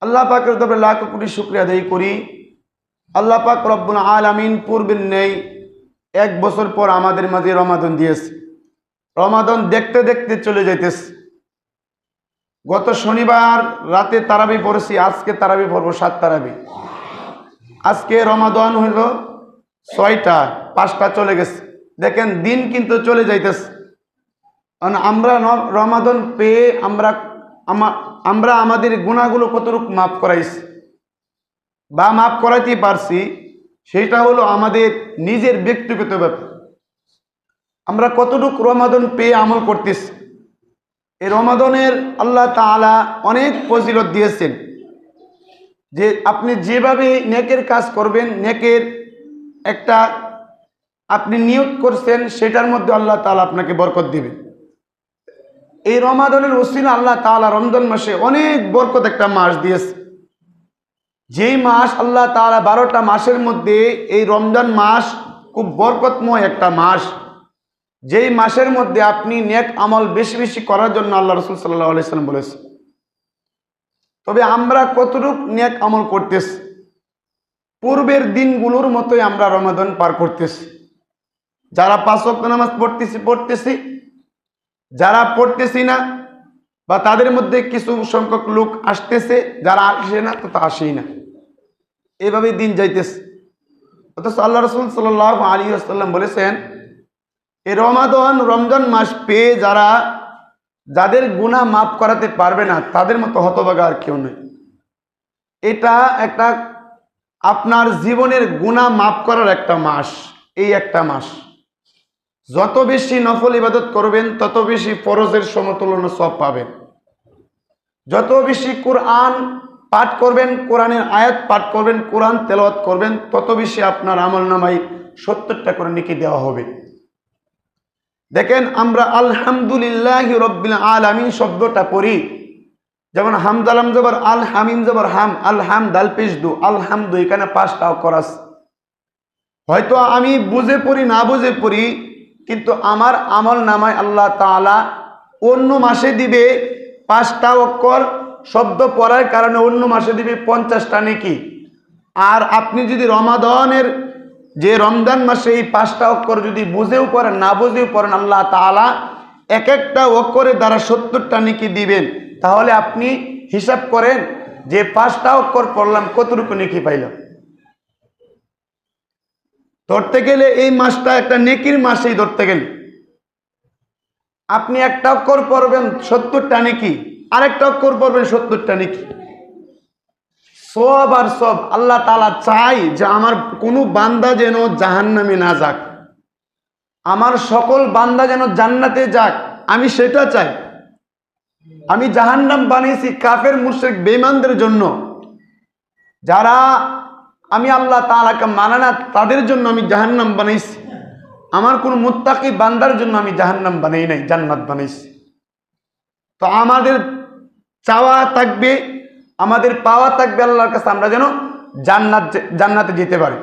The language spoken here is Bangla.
আল্লাহ পাকের তবে লাখ কোটি শুক্রিয়া আদায় করি। আল্লাহ পাক রব্বুল আলামিন পূর্বের নেই, এক বছর পর আমাদের মাঝে রমাদন দিয়েছে। রমাদন দেখতে দেখতে চলে যাইতেছে। গত শনিবার রাতে তারাবি পড়েছি, আজকে তারাবি পড়ব, সাত তারাবি। আজকে রমাদন হইল ছয়টা, পাঁচটা চলে গেছে। দেখেন, দিন কিন্তু চলে যাইতেছে। কারণ আমরা রমাদন পেয়ে আমরা আমা- আমরা আমাদের গুণাগুলো কতটুকু মাফ করাইছি? বা মাফ করাইতে পারছি, সেটা হলো আমাদের নিজের ব্যক্তিগত ব্যাপার। আমরা কতটুকু রমাদন পেয়ে আমল করতেছি? এই রমাদনের আল্লাহ তাআলা অনেক ফজিলত দিয়েছেন যে আপনি যেভাবে নেকের কাজ করবেন, নেকের একটা আপনি নিয়োগ করছেন, সেটার মধ্যে আল্লাহ তাআলা আপনাকে বরকত দিবেন। এই রমাদনের ওসিলা আল্লাহ তাআলা রমজান মাসে অনেক বরকত একটা মাস দিয়েছে। যেই মাস আল্লাহ তালা বারোটা মাসের মধ্যে এই রমজান মাস খুব বরকতময় একটা মাস। যেই মাসের মধ্যে আপনি নেক আমল বেশি বেশি করার জন্য আল্লাহ রসুল সাল্লাহ আলাইসাল্লাম বলেছে। তবে আমরা কতটুক নেক আমল করতেছি? পূর্বের দিনগুলোর মতোই আমরা রমাদান পার করতেছি। যারা পাঁচ ওয়াক্ত নামাজ পড়তেছি পড়তেছি যারা পড়তেছি না বা তাদের মধ্যে কিছু সংখ্যক লোক আসতেছে, যারা আসে না, তো তা আসেই না। এভাবেই দিন যাইতেছে। অথচ আল্লাহ রসুল সাল আলী আসাল্লাম বলেছেন এই রমাদন রমজান মাস পেয়ে যারা যাদের গুণা মাফ করাতে পারবে না, তাদের মতো হতবাগা আর কেউ নেই এটা একটা আপনার জীবনের গুণা মাফ করার একটা মাস, এই একটা মাস। যত বেশি নফল ইবাদত করবেন, তত বেশি ফরজের সমতুলন সব পাবেন। যত বেশি কোরআন পাঠ করবেন, কোরআনের আয়াত পাঠ করবেন, কোরআন তেলাওয়াত করবেন, তত বেশি আপনার আমল নামাই সত্তরটা করে নিকি দেওয়া হবে। দেখেন, আমরা আলহামদুলিল্লাহ রব্বিল আলামিন শব্দটা পড়ি। যেমন হামদালাম জবর, আল হামিম জবর, হাম, আল হাম, দাল পেশ দু আলহামদু এখানে পাঁচটা করাস। হয়তো আমি বুঝে পড়ি, না বুঝে পড়ি কিন্তু আমার আমল নামায় আল্লাহ তাআলা অন্য মাসে দিবে পাঁচটা অক্ষর, শব্দ পড়ার কারণে অন্য মাসে দিবে পঞ্চাশটা নাকি। আর আপনি যদি রমাদনের, যে রমজান মাসে এই পাঁচটা অক্ষর যদি বুঝেও পড়েন, না বুঝেও পড়েন, আল্লাহ তাআলা এক একটা অক্ষরের দ্বারা সত্তরটা নাকি দিবেন। তাহলে আপনি হিসাব করেন যে পাঁচটা অক্ষর পড়লাম, কতটুকু নেকি পাইলাম। ধরতে গেলে এই মাসটা একটা নেকির মাসেই ধরতে গেলে। আপনি একটা অক্ষর পড়বেন সত্তরটা নেকি, আরেকটা অক্ষর পড়বেন সত্তরটা নেকি। সব আর সব আল্লাহ তালা চাই যে আমার কোনো বান্দা যেন জাহান্নামে না যাক। আমার সকল বান্দা যেন জান্নাতে যাক, আমি সেটা চাই। আমি জাহান্নাম বানিয়েছি কাফের মুর্শেক বেমানদের জন্য। যারা আমি আল্লাহ তালাকে মানে না, তাদের জন্য আমি জাহান্নাম বানাইছি। আমার কোন মুত্তাকি বান্দার জন্য আমি জাহান্নাম বানাই নাই, জান্নাত বানাইছি। তো আমাদের চাওয়া থাকবে, আমাদের পাওয়া থাকবে আল্লাহর কাছে, আমরা যেন জান্নাত, জান্নাতে যেতে পারি।